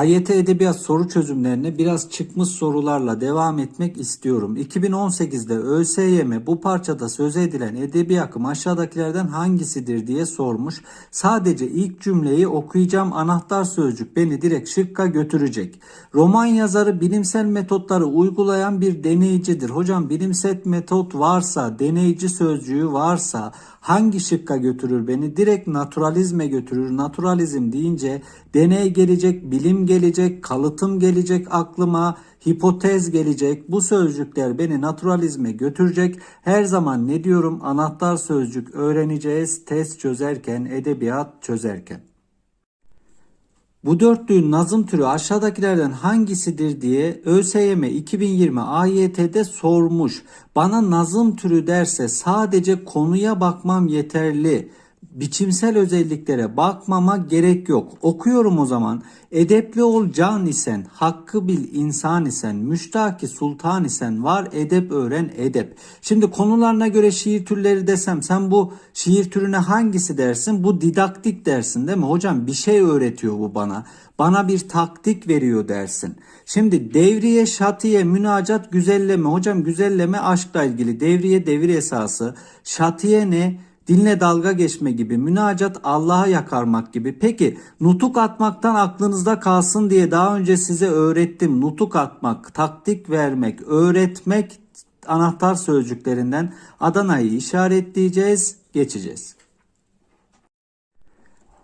AYT Edebiyat soru çözümlerine biraz çıkmış sorularla devam etmek istiyorum. 2018'de ÖSYM bu parçada söz edilen edebi akım aşağıdakilerden hangisidir diye sormuş. Sadece ilk cümleyi okuyacağım anahtar sözcük beni direkt şıkka götürecek. Roman yazarı bilimsel metotları uygulayan bir deneyicidir. Hocam bilimsel metot varsa, deneyici sözcüğü varsa hangi şıkka götürür beni? Direkt naturalizme götürür. Naturalizm deyince deney gelecek, bilim gelecek, kalıtım gelecek aklıma, hipotez gelecek. Bu sözcükler beni naturalizme götürecek. Her zaman ne diyorum? Anahtar sözcük öğreneceğiz test çözerken, edebiyat çözerken. Bu dörtlüğün nazım türü aşağıdakilerden hangisidir diye ÖSYM 2020 AYT'de sormuş. Bana nazım türü derse sadece konuya bakmam yeterli. Biçimsel özelliklere bakmama gerek yok. Okuyorum o zaman. Edepli ol can isen, hakkı bil insan isen, müştaki sultan isen, var edep öğren edep. Şimdi konularına göre şiir türleri desem sen bu şiir türüne hangisi dersin? Bu didaktik dersin değil mi? Hocam bir şey öğretiyor bu bana. Bana bir taktik veriyor dersin. Şimdi devriye, şatiye, münacat, güzelleme. Hocam güzelleme aşkla ilgili. Devriye, devir esası. Şatiye ne? Dinle dalga geçme gibi, münacat Allah'a yakarmak gibi. Peki nutuk atmaktan aklınızda kalsın diye daha önce size öğrettim. Nutuk atmak, taktik vermek, öğretmek anahtar sözcüklerinden Adana'yı işaretleyeceğiz, geçeceğiz.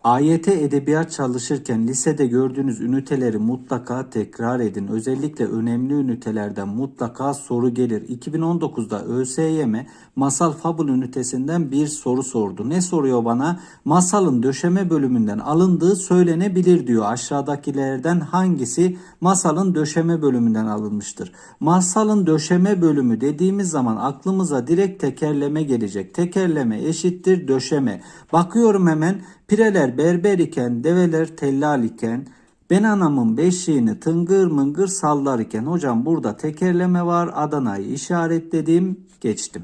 AYT edebiyat çalışırken lisede gördüğünüz üniteleri mutlaka tekrar edin. Özellikle önemli ünitelerden mutlaka soru gelir. 2019'da ÖSYM masal fabul ünitesinden bir soru sordu. Ne soruyor bana? Masalın döşeme bölümünden alındığı söylenebilir diyor. Aşağıdakilerden hangisi masalın döşeme bölümünden alınmıştır? Masalın döşeme bölümü dediğimiz zaman aklımıza direkt tekerleme gelecek. Tekerleme eşittir döşeme. Bakıyorum hemen Pireler berber iken, develer tellal iken, ben anamın beşiğini tıngır mıngır sallar iken. Hocam burada tekerleme var. Adana'yı işaretledim, geçtim.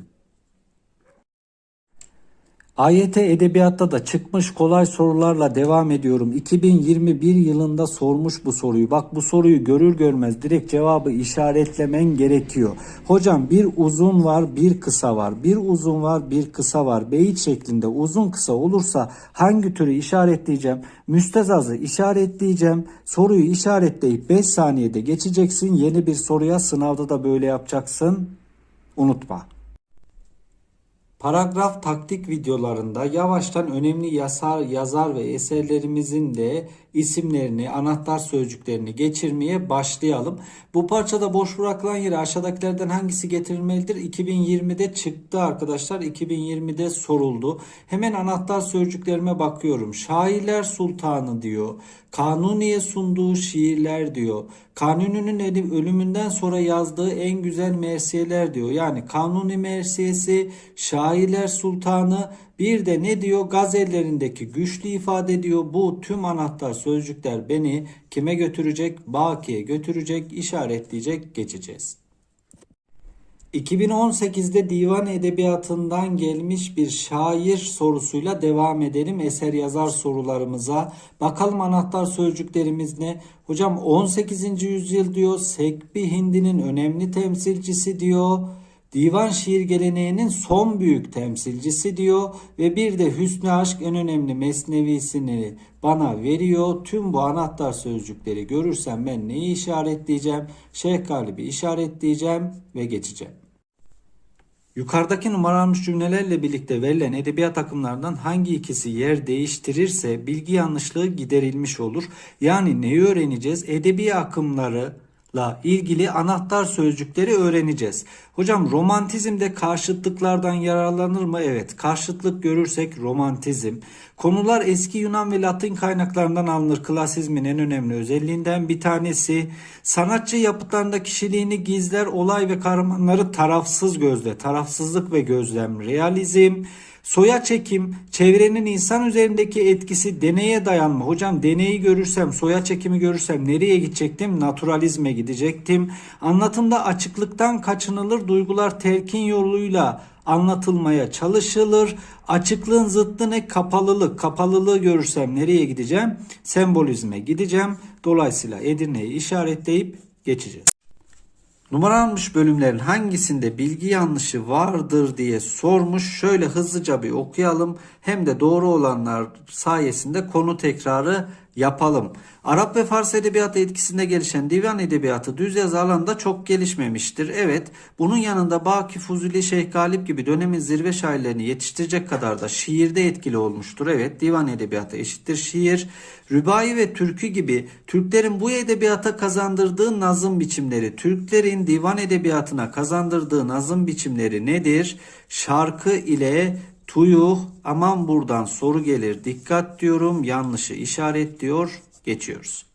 AYT Edebiyat'ta da çıkmış kolay sorularla devam ediyorum. 2021 yılında sormuş bu soruyu. Bak bu soruyu görür görmez direkt cevabı işaretlemen gerekiyor. Hocam bir uzun var bir kısa var. Bir uzun var bir kısa var. Beyit şeklinde uzun kısa olursa hangi türü işaretleyeceğim? Müstezazı işaretleyeceğim. Soruyu işaretleyip 5 saniyede geçeceksin. Yeni bir soruya sınavda da böyle yapacaksın. Unutma. Paragraf taktik videolarında yavaştan önemli yazar, yazar ve eserlerimizin de isimlerini, anahtar sözcüklerini geçirmeye başlayalım. Bu parçada boş bırakılan yere aşağıdakilerden hangisi getirilmelidir? 2020'de çıktı arkadaşlar. 2020'de soruldu. Hemen anahtar sözcüklerime bakıyorum. Şairler Sultanı diyor. Kanuni'ye sunduğu şiirler diyor. Kanuni'nin ölümünden sonra yazdığı en güzel mersiyeler diyor. Yani Kanuni mersiyesi, Şairler Sultanı bir de ne diyor? Gazellerindeki güçlü ifade ediyor. Bu tüm anahtar sözcükler beni kime götürecek? Bakiye götürecek, işaretleyecek, geçeceğiz. 2018'de divan edebiyatından gelmiş bir şair sorusuyla devam edelim eser yazar sorularımıza. Bakalım anahtar sözcüklerimiz ne? Hocam 18. yüzyıl diyor. Sekbi Hindi'nin önemli temsilcisi diyor. Divan şiir geleneğinin son büyük temsilcisi diyor ve bir de Hüsnü Aşk en önemli mesnevisini bana veriyor. Tüm bu anahtar sözcükleri görürsem ben neyi işaretleyeceğim? Şeyh Galip'i işaretleyeceğim ve geçeceğim. Yukarıdaki numaralanmış cümlelerle birlikte verilen edebiyat akımlarından hangi ikisi yer değiştirirse bilgi yanlışlığı giderilmiş olur. Yani neyi öğreneceğiz? Edebi akımları la ilgili anahtar sözcükleri öğreneceğiz. Hocam romantizmde karşıtlıklardan yararlanır mı? Evet. Karşıtlık görürsek romantizm. Konular eski Yunan ve Latin kaynaklarından alınır. Klasizmin en önemli özelliğinden bir tanesi. Sanatçı yapıtlarında kişiliğini gizler, olay ve kahramanları tarafsız gözle. Tarafsızlık ve gözlem. Realizm. Soya çekim, çevrenin insan üzerindeki etkisi deneye dayanma. Hocam deneyi görürsem, soya çekimi görürsem nereye gidecektim? Naturalizme gidecektim. Anlatımda açıklıktan kaçınılır, duygular telkin yoluyla anlatılmaya çalışılır. Açıklığın zıttı ne? Kapalılık. Kapalılığı görürsem nereye gideceğim? Sembolizme gideceğim. Dolayısıyla Edirne'yi işaretleyip geçeceğiz. Numaranmış bölümlerin hangisinde bilgi yanlışı vardır diye sormuş. Şöyle hızlıca bir okuyalım. Hem de doğru olanlar sayesinde konu tekrarı yapalım. Arap ve Fars edebiyatı etkisinde gelişen divan edebiyatı düz yazı alanında çok gelişmemiştir. Evet, bunun yanında Baki, Fuzuli, Şeyh Galip gibi dönemin zirve şairlerini yetiştirecek kadar da şiirde etkili olmuştur. Evet, divan edebiyatı eşittir şiir. Rübai ve türkü gibi Türklerin bu edebiyata kazandırdığı nazım biçimleri, Türklerin divan edebiyatına kazandırdığı nazım biçimleri nedir? Şarkı ile Tuyuh aman buradan soru gelir dikkat diyorum yanlışı işaret diyor geçiyoruz.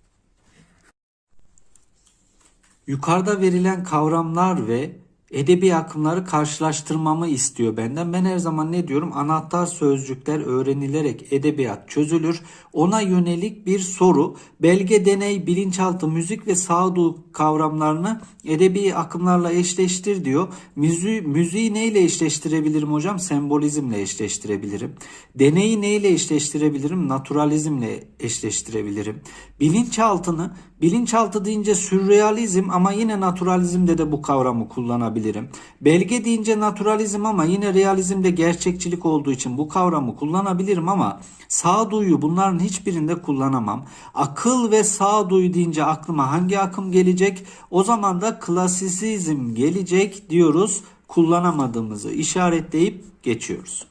Yukarıda verilen kavramlar ve edebi akımları karşılaştırmamı istiyor benden. Ben her zaman ne diyorum? Anahtar sözcükler öğrenilerek edebiyat çözülür. Ona yönelik bir soru. Belge, deney, bilinçaltı, müzik ve sağduyu kavramlarını edebi akımlarla eşleştir diyor. Müziği, müziği neyle eşleştirebilirim hocam? Sembolizmle eşleştirebilirim. Deneyi neyle eşleştirebilirim? Naturalizmle eşleştirebilirim. Bilinçaltını, bilinçaltı deyince sürrealizm ama yine naturalizmde de bu kavramı kullanabilirim. Belge deyince naturalizm ama yine realizmde gerçekçilik olduğu için bu kavramı kullanabilirim ama sağduyu bunların hiçbirinde kullanamam. Akıl ve sağduyu deyince aklıma hangi akım gelecek? O zaman da klasisizm gelecek diyoruz. Kullanamadığımızı işaretleyip geçiyoruz.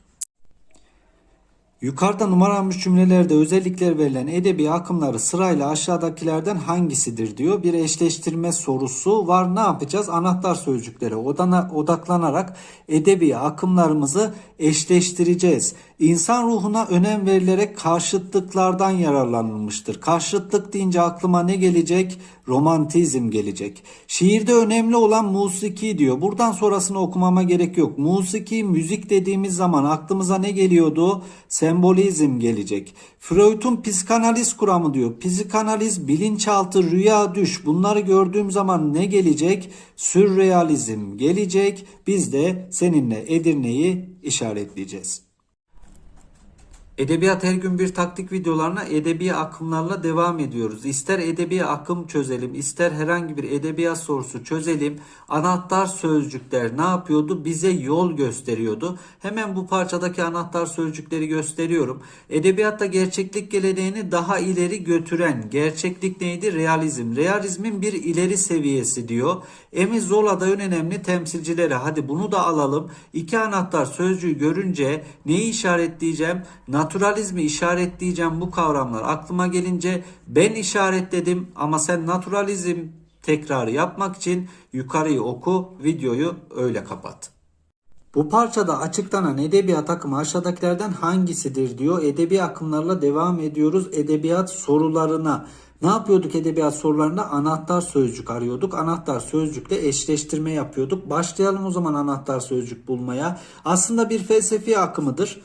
Yukarıda numaralanmış cümlelerde özellikler verilen edebi akımları sırayla aşağıdakilerden hangisidir diyor. Bir eşleştirme sorusu var. Ne yapacağız? Anahtar sözcüklere odana, odaklanarak edebi akımlarımızı eşleştireceğiz. İnsan ruhuna önem verilerek karşıtlıklardan yararlanılmıştır. Karşıtlık deyince aklıma ne gelecek? Romantizm gelecek. Şiirde önemli olan musiki diyor. Buradan sonrasını okumama gerek yok. Musiki, müzik dediğimiz zaman aklımıza ne geliyordu? Sembolizm gelecek. Freud'un psikanaliz kuramı diyor. Psikanaliz, bilinçaltı, rüya, düş bunları gördüğüm zaman ne gelecek? Sürrealizm gelecek. Biz de seninle Edirne'yi işaretleyeceğiz. Edebiyat her gün bir taktik videolarına edebi akımlarla devam ediyoruz. İster edebi akım çözelim, ister herhangi bir edebiyat sorusu çözelim. Anahtar sözcükler ne yapıyordu? Bize yol gösteriyordu. Hemen bu parçadaki anahtar sözcükleri gösteriyorum. Edebiyatta gerçeklik geleneğini daha ileri götüren gerçeklik neydi? Realizm. Realizmin bir ileri seviyesi diyor. Emil Zola da en önemli temsilcileri. Hadi bunu da alalım. İki anahtar sözcüğü görünce neyi işaretleyeceğim? Naturalizmi işaretleyeceğim bu kavramlar aklıma gelince ben işaretledim ama sen naturalizm tekrarı yapmak için yukarıyı oku, videoyu öyle kapat. Bu parçada açıklanan edebiyat akımı aşağıdakilerden hangisidir diyor. Edebi akımlarla devam ediyoruz edebiyat sorularına. Ne yapıyorduk edebiyat sorularında? Anahtar sözcük arıyorduk. Anahtar sözcükle eşleştirme yapıyorduk. Başlayalım o zaman anahtar sözcük bulmaya. Aslında bir felsefi akımıdır.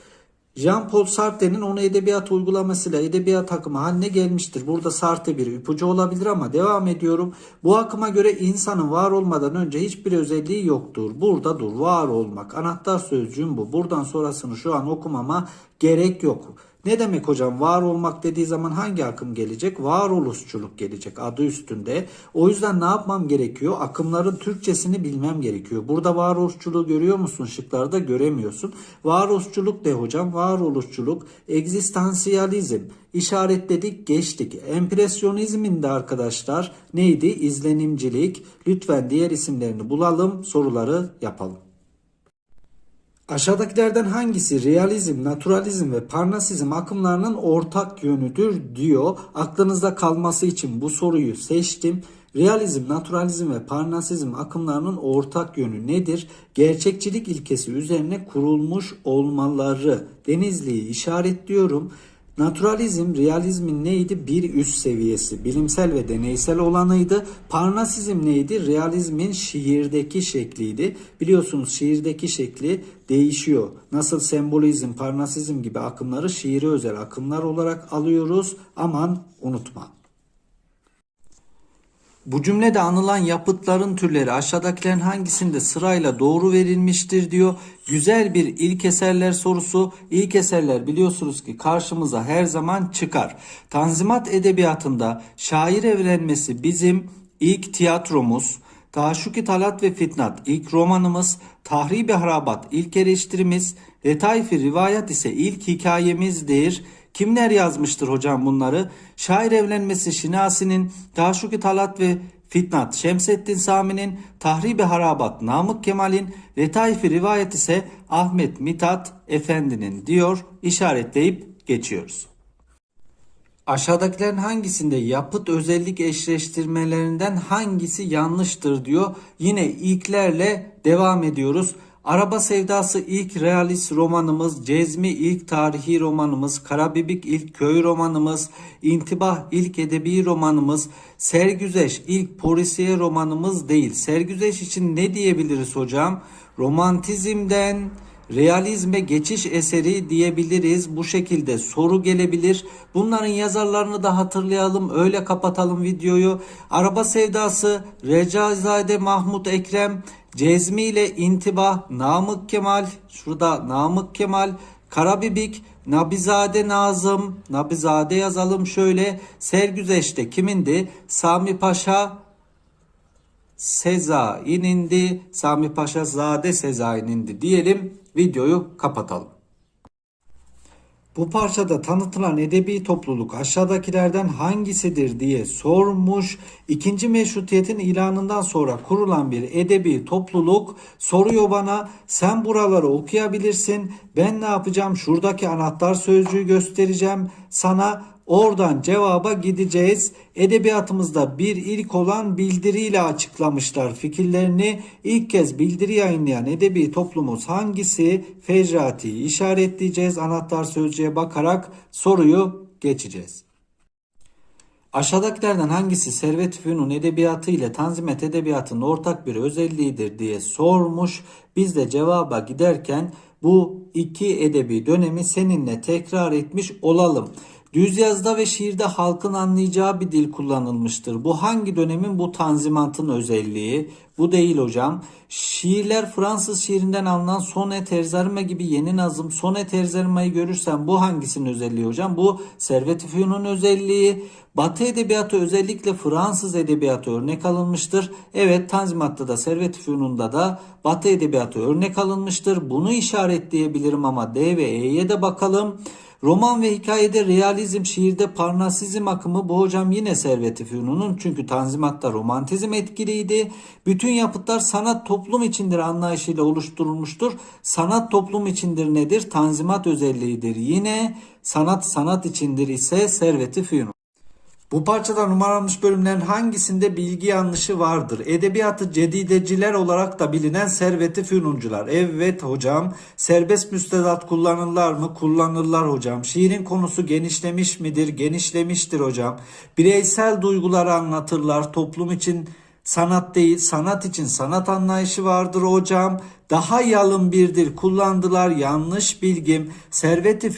Jean-Paul Sartre'nin onu edebiyat uygulamasıyla edebiyat akımı haline gelmiştir. Burada Sartre bir ipucu olabilir ama devam ediyorum. Bu akıma göre insanın var olmadan önce hiçbir özelliği yoktur. Burada dur var olmak. Anahtar sözcüğüm bu. Buradan sonrasını şu an okumama gerek yok. Ne demek hocam var olmak dediği zaman hangi akım gelecek? Varoluşçuluk gelecek adı üstünde. O yüzden ne yapmam gerekiyor? Akımların Türkçesini bilmem gerekiyor. Burada varoluşçuluğu görüyor musun? Şıklarda göremiyorsun. Varoluşçuluk de hocam. Varoluşçuluk, egzistansiyalizm işaretledik geçtik. Empresyonizmin de arkadaşlar neydi? İzlenimcilik. Lütfen diğer isimlerini bulalım soruları yapalım. Aşağıdakilerden hangisi realizm, naturalizm ve parnasizm akımlarının ortak yönüdür diyor. Aklınızda kalması için bu soruyu seçtim. Realizm, naturalizm ve parnasizm akımlarının ortak yönü nedir? Gerçekçilik ilkesi üzerine kurulmuş olmaları. Denizli'yi işaretliyorum. Naturalizm realizmin neydi? Bir üst seviyesi. Bilimsel ve deneysel olanıydı. Parnasizm neydi? Realizmin şiirdeki şekliydi. Biliyorsunuz şiirdeki şekli değişiyor. Nasıl sembolizm, parnasizm gibi akımları şiiri özel akımlar olarak alıyoruz. Aman unutma. Bu cümlede anılan yapıtların türleri aşağıdakilerin hangisinde sırayla doğru verilmiştir diyor. Güzel bir ilk eserler sorusu. İlk eserler biliyorsunuz ki karşımıza her zaman çıkar. Tanzimat edebiyatında şair evlenmesi bizim ilk tiyatromuz. Taşuki Talat ve Fitnat ilk romanımız, Tahribi Harabat ilk eleştirimiz, Letaifi Rivayet ise ilk hikayemizdir. Kimler yazmıştır hocam bunları? Şair evlenmesi Şinasi'nin, Taşuki Talat ve Fitnat Şemseddin Sami'nin, Tahribi Harabat Namık Kemal'in, Letaifi Rivayet ise Ahmet Mithat Efendi'nin diyor işaretleyip geçiyoruz. Aşağıdakilerin hangisinde yapıt özellik eşleştirmelerinden hangisi yanlıştır diyor. Yine ilklerle devam ediyoruz. Araba Sevdası ilk realist romanımız, Cezmi ilk tarihi romanımız, Karabibik ilk köy romanımız, İntibah ilk edebi romanımız, Sergüzeş ilk polisiye romanımız değil. Sergüzeş için ne diyebiliriz hocam? Romantizmden realizme geçiş eseri diyebiliriz. Bu şekilde soru gelebilir. Bunların yazarlarını da hatırlayalım. Öyle kapatalım videoyu. Araba Sevdası, Recaizade Mahmut Ekrem, Cezmi ile İntibah, Namık Kemal, şurada Namık Kemal, Karabibik, Nabizade Nazım, Nabizade yazalım şöyle. Sergüzeş'te kimindi? Sami Paşa, Sezai'nindi. Sami Paşa Zade Sezai'nindi diyelim. Videoyu kapatalım. Bu parçada tanıtılan edebi topluluk aşağıdakilerden hangisidir diye sormuş. İkinci meşrutiyetin ilanından sonra kurulan bir edebi topluluk soruyor bana sen buraları okuyabilirsin. Ben ne yapacağım? Şuradaki anahtar sözcüğü göstereceğim. Sana Oradan cevaba gideceğiz. Edebiyatımızda bir ilk olan bildiriyle açıklamışlar fikirlerini. İlk kez bildiri yayınlayan edebi toplumumuz hangisi? Fecrati'yi işaretleyeceğiz. Anahtar sözcüğe bakarak soruyu geçeceğiz. Aşağıdakilerden hangisi Servet Fünun edebiyatı ile Tanzimet edebiyatının ortak bir özelliğidir diye sormuş. Biz de cevaba giderken bu iki edebi dönemi seninle tekrar etmiş olalım. Düz yazıda ve şiirde halkın anlayacağı bir dil kullanılmıştır. Bu hangi dönemin bu tanzimatın özelliği? Bu değil hocam. Şiirler Fransız şiirinden alınan sonet terzerme gibi yeni nazım. Sonet terzermeyi görürsen bu hangisinin özelliği hocam? Bu Servet-i Fünun özelliği. Batı edebiyatı özellikle Fransız edebiyatı örnek alınmıştır. Evet Tanzimat'ta da Servet-i Fünun'da da Batı edebiyatı örnek alınmıştır. Bunu işaretleyebilirim ama D ve E'ye de bakalım. Roman ve hikayede realizm, şiirde parnasizm akımı bu hocam yine Servet-i Fünun'un çünkü Tanzimat'ta romantizm etkiliydi. Bütün yapıtlar sanat toplum içindir anlayışıyla oluşturulmuştur. Sanat toplum içindir nedir? Tanzimat özelliğidir. Yine sanat sanat içindir ise Servet-i Fünun. Bu parçada numaralanmış bölümlerin hangisinde bilgi yanlışı vardır? Edebiyatı cedideciler olarak da bilinen serveti fünuncular. Evet hocam. Serbest müstedat kullanırlar mı? Kullanırlar hocam. Şiirin konusu genişlemiş midir? Genişlemiştir hocam. Bireysel duyguları anlatırlar. Toplum için sanat değil, sanat için sanat anlayışı vardır hocam. Daha yalın bir dil kullandılar. Yanlış bilgim. Servet-i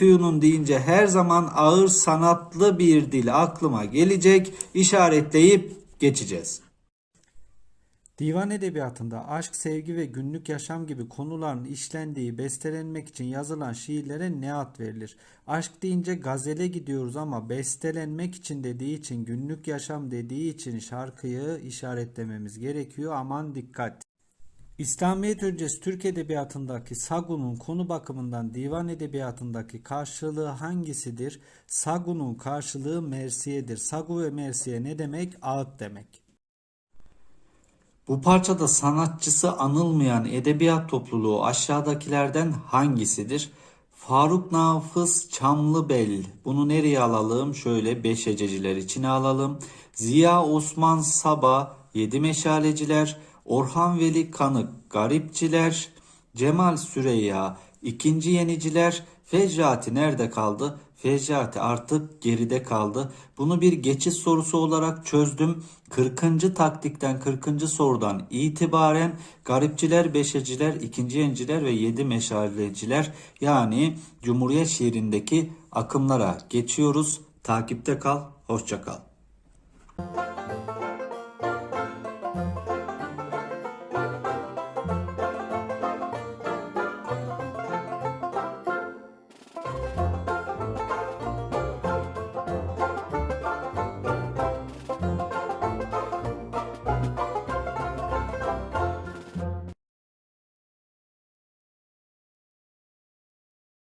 deyince her zaman ağır sanatlı bir dil aklıma gelecek. İşaretleyip geçeceğiz. Divan edebiyatında aşk, sevgi ve günlük yaşam gibi konuların işlendiği, bestelenmek için yazılan şiirlere ne ad verilir? Aşk deyince gazele gidiyoruz ama bestelenmek için dediği için, günlük yaşam dediği için şarkıyı işaretlememiz gerekiyor. Aman dikkat! İslamiyet öncesi Türk Edebiyatı'ndaki Sagun'un konu bakımından divan edebiyatındaki karşılığı hangisidir? Sagun'un karşılığı Mersiye'dir. Sagu ve Mersiye ne demek? Ağıt demek. Bu parçada sanatçısı anılmayan edebiyat topluluğu aşağıdakilerden hangisidir? Faruk Nafız Çamlıbel. Bunu nereye alalım? Şöyle beş hececiler içine alalım. Ziya Osman Saba, Yedi Meşaleciler, Orhan Veli Kanık, Garipçiler, Cemal Süreyya, İkinci Yeniciler, Fecrati nerede kaldı? Fecrati artık geride kaldı. Bunu bir geçiş sorusu olarak çözdüm. 40. taktikten 40. sorudan itibaren garipçiler, beşeciler, ikinci yenciler ve yedi meşaleciler yani Cumhuriyet şiirindeki akımlara geçiyoruz. Takipte kal, hoşça kal.